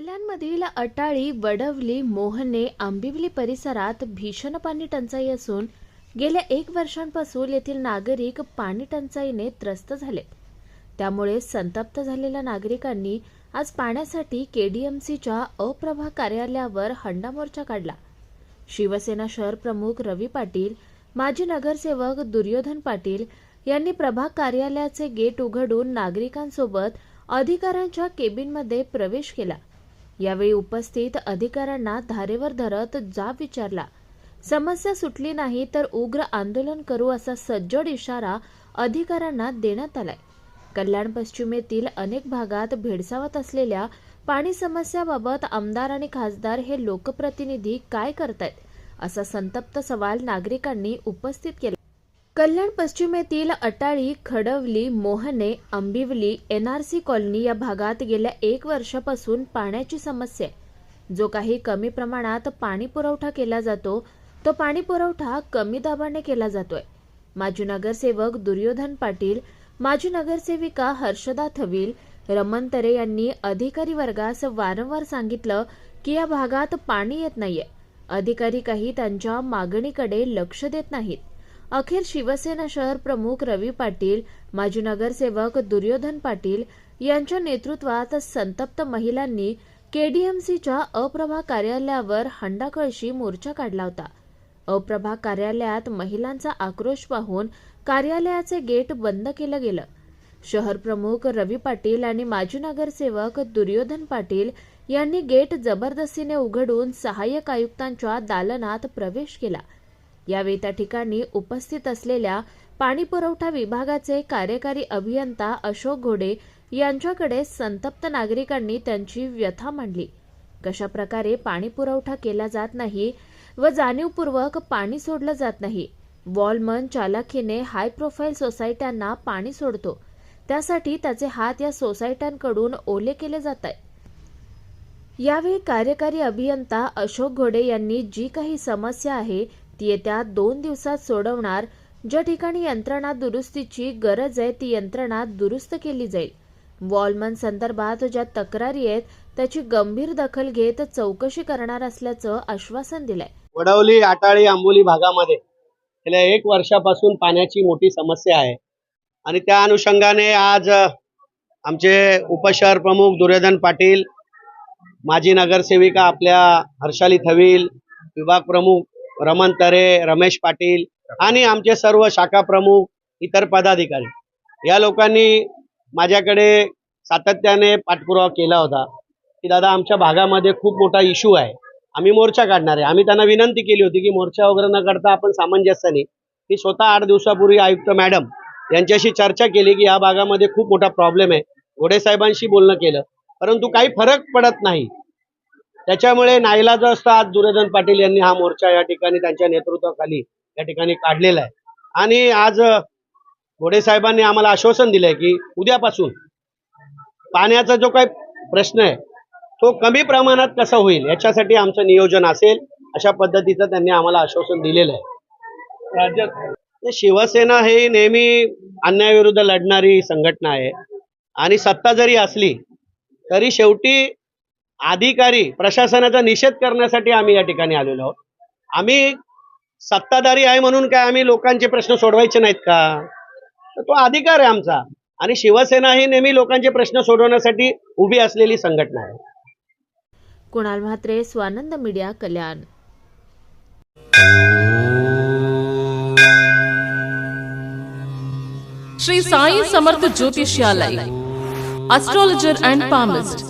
कल्याणमधील अटाळी वडवली मोहने आंबिवली परिसरात भीषण पाणी टंचाई असून गेल्या एक वर्षांपासून येथील नागरिक पाणी टंचाईने त्रस्त झाले. त्यामुळे संतप्त झालेल्या नागरिकांनी आज पाण्यासाठी केडीएमसीच्या अप्रभा कार्यालयावर हंडा मोर्चा काढला. शिवसेना शहर प्रमुख रवी पाटील माजी नगरसेवक दुर्योधन पाटील यांनी प्रभाग कार्यालयाचे गेट उघडून नागरिकांसोबत अधिकाऱ्यांच्या केबिनमध्ये प्रवेश केला. यावेळी उपस्थित अधिकाऱ्यांना धारेवर धरत जाब विचारला. समस्या सुटली नाही तर उग्र आंदोलन करू असा सज्जड इशारा अधिकाऱ्यांना देण्यात आलाय. कल्याण पश्चिमेतील अनेक भागात भेडसावत असलेल्या पाणी समस्याबाबत आमदार आणि खासदार हे लोकप्रतिनिधी काय करतायत असा संतप्त सवाल नागरिकांनी उपस्थित केला. कल्याण पश्चिमेतील अटाळी खडवली मोहने आंबिवली एनआरसी कॉलनी या भागात गेल्या एक वर्षापासून पाण्याची समस्या आहे. जो काही कमी प्रमाणात पाणी पुरवठा केला जातो तो पाणी पुरवठा कमी दाबाने केला जातोय. माजी नगरसेवक दुर्योधन पाटील माजी नगरसेविका हर्षदा थवील रमण तरे यांनी अधिकारी वर्गास वारंवार सांगितलं की या भागात पाणी येत नाहीये. अधिकारी काही त्यांच्या मागणीकडे लक्ष देत नाहीत. अखेर शिवसेना शहर प्रमुख रवी पाटील माजी नगरसेवक दुर्योधन पाटील यांच्या नेतृत्वात संतप्त महिलांनी केडीएमसीच्या अप्रभा कार्यालयावर हंडाकळशी मोर्चा काढला होता. अप्रभा कार्यालयात महिलांचा आक्रोश पाहून कार्यालयाचे गेट बंद केलं गेलं. शहर प्रमुख रवी पाटील आणि माजी नगरसेवक दुर्योधन पाटील यांनी गेट जबरदस्तीने उघडून सहाय्यक आयुक्तांच्या दालनात प्रवेश केला. यावेळी त्या ठिकाणी उपस्थित असलेल्या पाणी पुरवठा विभागाचे कार्यकारी अभियंता अशोक घोडे यांच्याकडे संतप्त नागरिकांनी त्यांची व्यथा मांडली. कशा प्रकारे पाणी पुरवठा केला जात नाही व जाणीवपूर्वक पाणी सोडलं जात नाही. वॉलमन चालाखीने हाय प्रोफाईल सोसायट्यांना पाणी सोडतो. त्यासाठी त्याचे हात या सोसायट्यांकडून ओले केले जात आहे. यावेळी कार्यकारी अभियंता अशोक घोडे यांनी जी काही समस्या आहे ती येत्या दोन दिवसात सोडवणार. ज्या ठिकाणी यंत्रणा दुरुस्तीची गरज आहे ती यंत्रणा दुरुस्त केली जाईल. वॉलमन संदर्भात ज्या तक्रारी आहेत त्याची गंभीर दखल घेत चौकशी करणार असल्याचं आश्वासन दिलंय. वडवली आटाळी आंबोली भागामध्ये गेल्या एक वर्षापासून पाण्याची मोठी समस्या आहे. आणि त्या अनुषंगाने आज आमचे उपशहर प्रमुख दुर्योधन पाटील माजी नगरसेविका आपल्या हर्षाली थवील विभाग प्रमुख रमण तरे रमेश पाटील आणि आमचे सर्व शाखा प्रमुख इतर पदाधिकारी. या लोकांनी माझ्याकडे सातत्याने पाठपुरावा केला होता की दादा आमच्या भागामध्ये खूप मोठा इश्यू आहे. आम्ही मोर्चा काढणार आहे. आम्ही त्यांना विनंती केली होती की मोर्चा वगैरे न करता आपण सामंजस्याने की स्वतः आठ दिवसापूर्वी आयुक्त मॅडम यांच्याशी चर्चा केली की या भागामध्ये खूप मोठा प्रॉब्लेम आहे. घोडे साहेबांशी बोलणं केलं. परंतु काही फरक पडत नाही. त्याच्यामुळे नाईलाज असता आज दुर्योधन पाटील यांनी हा मोर्चा या ठिकाणी त्यांच्या नेतृत्वाखाली या ठिकाणी काढलेला आहे. आणि आज घोडे साहेबांनी आम्हाला आश्वासन दिलंय की उद्यापासून पाण्याचा जो काही प्रश्न आहे तो कमी प्रमाणात कसा होईल याच्यासाठी आमचं नियोजन असेल अशा पद्धतीचं त्यांनी आम्हाला आश्वासन दिलेलं आहे. राज्यात शिवसेना हे नेहमी अन्यायाविरुद्ध लढणारी संघटना आहे. आणि सत्ता जरी असली तरी शेवटी अधिकारी प्रशासनाचा निषेध करण्यासाठी आम्ही या ठिकाणी आलेलो आहोत. आम्ही सत्ताधारी आहे म्हणून काय आम्ही लोकांचे प्रश्न सोडवायचे नाहीत का? तर तो अधिकार आहे आमचा. आणि शिवसेना ही नेहमी लोकांचे प्रश्न सोडवण्यासाठी उभी असलेली संघटना आहे. Kunal Mhatre Swanand media Kalyan. Shri Sai Samarth Jyotishalaya astrologer and palmist